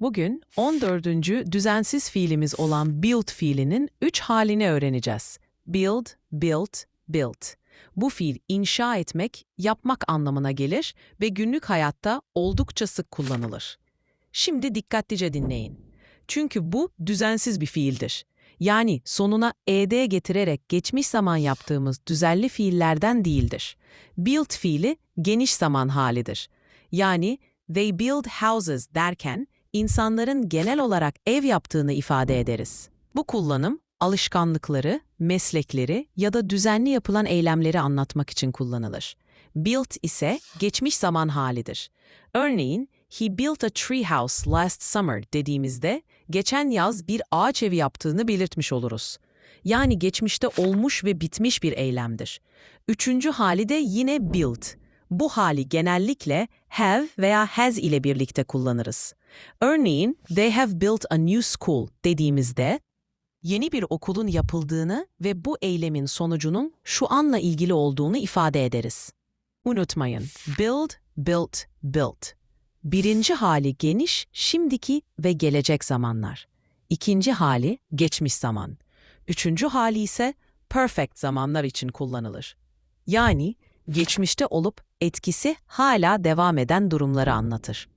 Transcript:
Bugün 14. düzensiz fiilimiz olan build fiilinin 3 halini öğreneceğiz. Build, built, built. Bu fiil inşa etmek, yapmak anlamına gelir ve günlük hayatta oldukça sık kullanılır. Şimdi dikkatlice dinleyin. Çünkü bu düzensiz bir fiildir. Yani sonuna ed getirerek geçmiş zaman yaptığımız düzenli fiillerden değildir. Build fiili geniş zaman halidir. Yani they build houses derken insanların genel olarak ev yaptığını ifade ederiz. Bu kullanım alışkanlıkları, meslekleri ya da düzenli yapılan eylemleri anlatmak için kullanılır. Built ise geçmiş zaman halidir. Örneğin, he built a tree house last summer dediğimizde geçen yaz bir ağaç evi yaptığını belirtmiş oluruz. Yani geçmişte olmuş ve bitmiş bir eylemdir. Üçüncü hali de yine built. Bu hali genellikle have veya has ile birlikte kullanırız. Örneğin, they have built a new school dediğimizde, yeni bir okulun yapıldığını ve bu eylemin sonucunun şu anla ilgili olduğunu ifade ederiz. Unutmayın, build, built, built. Birinci hali geniş, şimdiki ve gelecek zamanlar. İkinci hali geçmiş zaman. Üçüncü hali ise perfect zamanlar için kullanılır. Yani geçmişte olup etkisi hala devam eden durumları anlatır.